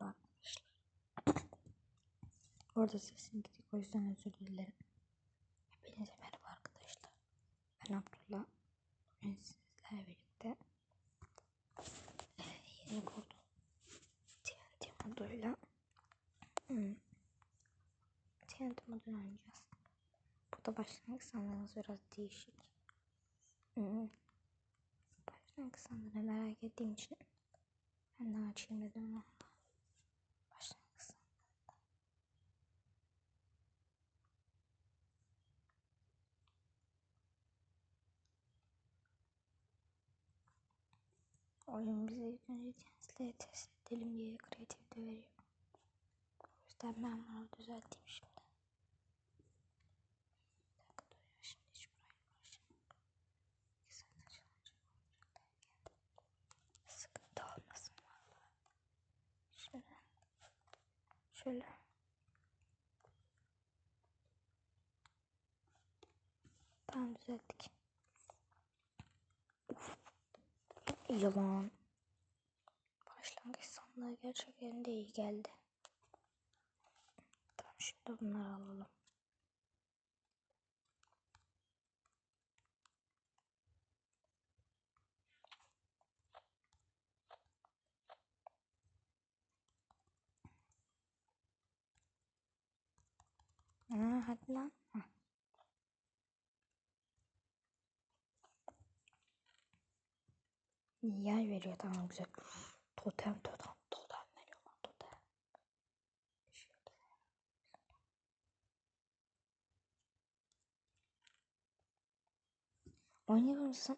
merhaba arkadaşlar. Orada sesim gidiyor o yüzden özür dilerim. Hepinize merhaba arkadaşlar. Ben Abdullah. Bugün sizlerle birlikte yeni kurdum. TNT moduyla hmm, TNT modunu oynayacağız. Burada başlangıç sandığımız biraz değişik. Hmm. Başlangıç sandığını merak ettiğim için ben de açayım dedim Oyun bize ilk önce tensleri test edelim diye kreatif de veriyor. O yüzden ben bunu düzelteyim şimdi. Sıkıntı olmasın. Şöyle. Tamam düzelttik. Yalan. Başlangıç sandığı gerçekten de iyi geldi. Tamam şimdi bunları alalım. Ha, hadi lan. Ha. Yay veriyor tamam güzel. Totem totem totem veriyor lan totem.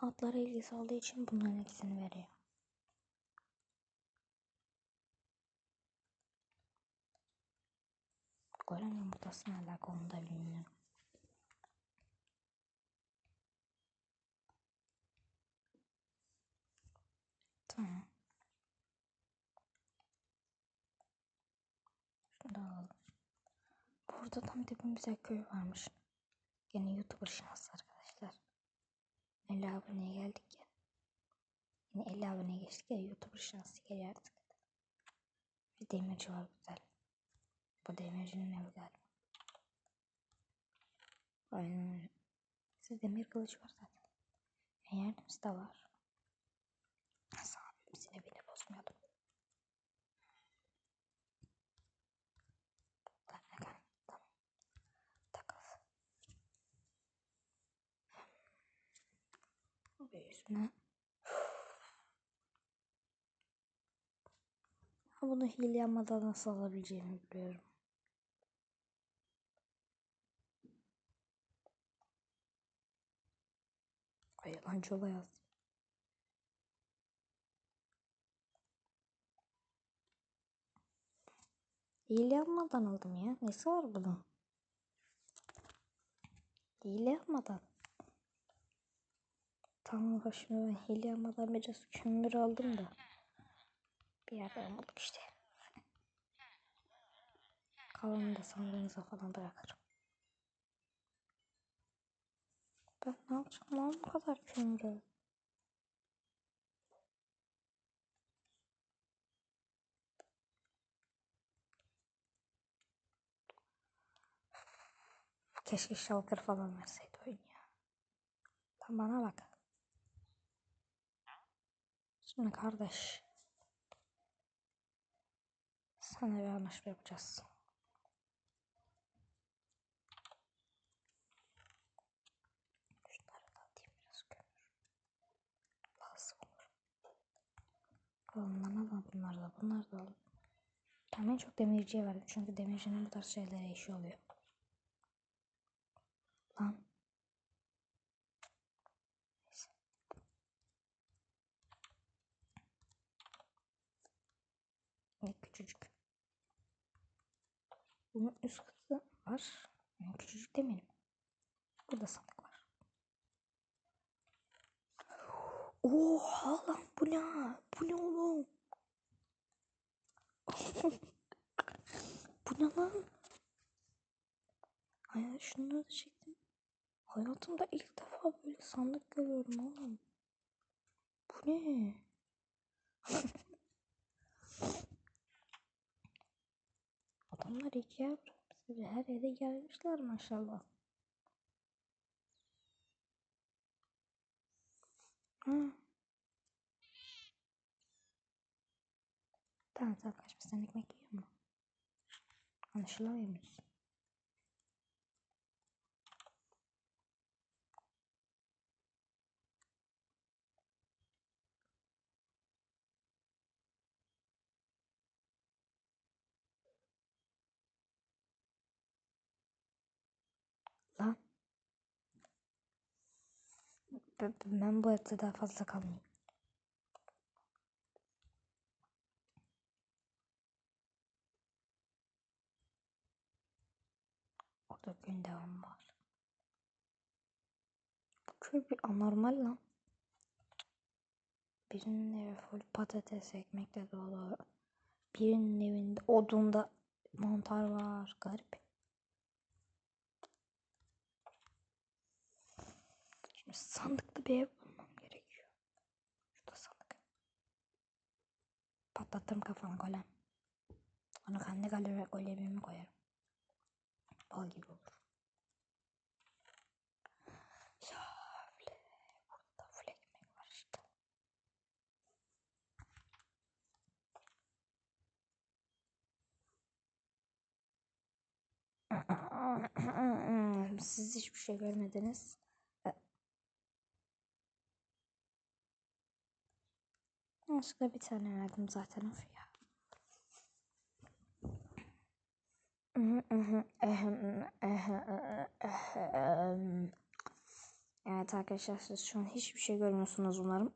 Atlara ilgisi olduğu için bunların ikisini veriyor. Golem yumurtasına alakalı onu da bilmiyorum. Tamam. Şunu da alalım. Burada tam dibimizde köy varmış. Yine YouTuber şansı arkadaşlar. 50 aboneye geldik ya. Yine 50 aboneye geçtik ya YouTuber şansı geliyor artık. Bir demirci var güzel. Bu demircinin evi galiba. Aynen öyle. Siz demir kılıç var zaten. E yardımcısı da var. Nasıl abimizin evini bozmayalım. Tamam, tamam, tamam. Takıl. Ve yüzüne. Bunu hile yapmadan nasıl alabileceğimi biliyorum. Ay yalancı ola yazdım. Hile yapmadan aldım ya. Nesi var bunun? Hile yapmadan. Tamam bak şimdi ben hile yapmadan biraz kömür aldım da. Bir yerden bulduk işte. Kalanını da sandığınıza falan bırakırım. Ben ne yapacağım lan bu kadar kömürü? Keşke şalkır falan verseydi oyun ya. Tam bana bak. Şimdi kardeş. Sana bir anlaşma yapacağız. Olur. Bunları al bunları da bunları da al. Tamam en çok demirciye verdim çünkü demircinin bu tarz şeylere işi oluyor. Lan. Neyse. Ne küçücük. Bunun üst katı var. Yani küçücük demeyelim. Burada sandık var. Oha lan bu ne? Bu ne oğlum? bu ne lan? Ay şunları da çektim. Hayatımda ilk defa böyle sandık görüyorum oğlum. Bu ne? Onlar iki yavru. Bize her yere gelmişler maşallah. Ha. Tamam tamam kaçma sen ekmek yiyor mu? Anlaşılamıyor muyuz? Ben bu evde daha fazla kalmayayım. Orada gün devam var. Bu köy bir anormal lan. Birinin evi full patates ekmekle dolu. Birinin evinde odunda mantar var. Garip. Şimdi sandıklı bir ev bulmam gerekiyor. Şurada sandık. Patlattım kafana golem. Onu kendi galeri golemime koyarım. Bal gibi olur. Şöyle. Burada full ekmek var işte. Siz hiçbir şey görmediniz. Yanlışlıkla bir tane verdim zaten of ya. Evet arkadaşlar siz şu an hiçbir şey görmüyorsunuz umarım.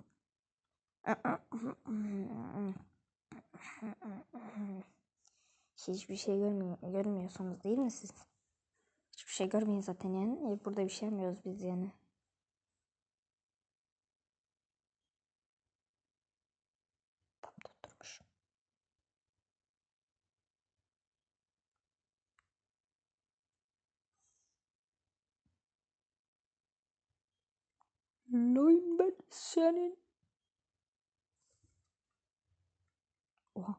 Hiçbir şey görmüyor, görmüyorsunuz değil mi siz? Hiçbir şey görmeyin zaten yani. Burada bir şey yapmıyoruz biz yani. Tam tutturmuş. Nein ben senin. Oha.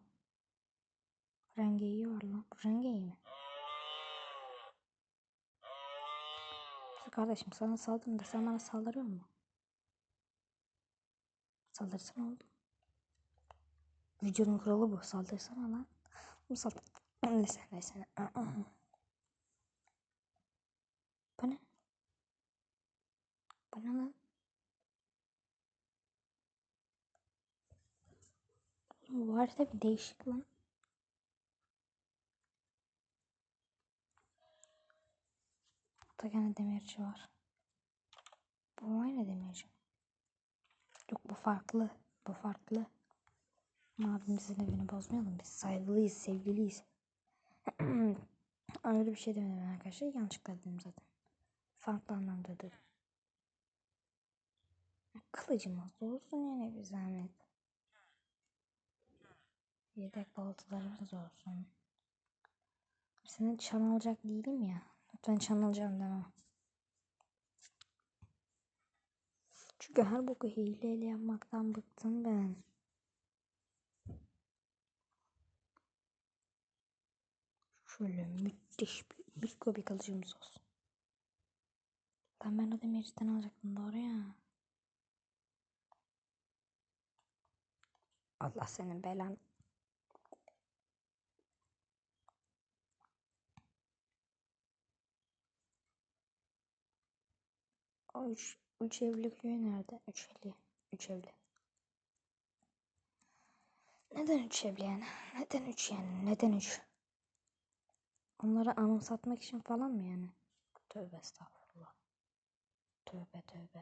Rengi iyi var lan. Bu rengi iyi mi? Kardeşim sana saldırdım da sen bana saldırıyor mu? Saldırsana oldu. Videonun kuralı bu. Saldırsana lan. Bu saldır. Neyse neyse. Bu ne? Bu ne lan? Bu harita bir değişik lan. Burada gene demirci var. Bu aynı demirci. Yok bu farklı. Bu farklı. Abimizin evini bozmayalım. Biz saygılıyız, sevgiliyiz. Öyle bir şey demedim arkadaşlar. Yanlışlıkla dedim zaten. Farklı anlamda dedim. Kılıcımız da olsun yine bir zahmet. Yedek baltalarımız olsun. Senin çan alacak değilim ya. Lütfen çan alacağım deme. Çünkü her boku hileyle yapmaktan bıktım ben. Şöyle müthiş bir mikro bir kılıcımız olsun. Ben ben o demirciden alacaktım doğru ya. Allah senin belan. O üç, üç evli köy nerede? Üç evli. Üç evli. Neden üç evli yani? Neden üç yani? Neden üç? Onları anımsatmak için falan mı yani? Tövbe estağfurullah. Tövbe tövbe.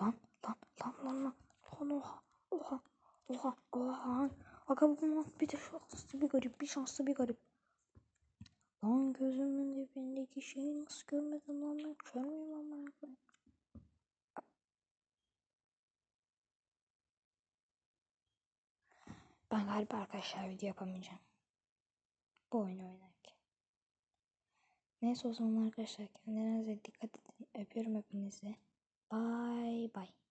Lan lan lan lan lan. Lan oha oha oha oha. Aga bu bir de şanslı bir garip bir şanslı bir garip. Lan gözümün dibindeki şeyi nasıl görmedim lan ben kör müyüm amına koyayım? Ben galiba arkadaşlar video yapamayacağım. Bu oyunu oynarken. Neyse o zaman arkadaşlar kendinize dikkat edin. Öpüyorum hepinizi. Bye bye.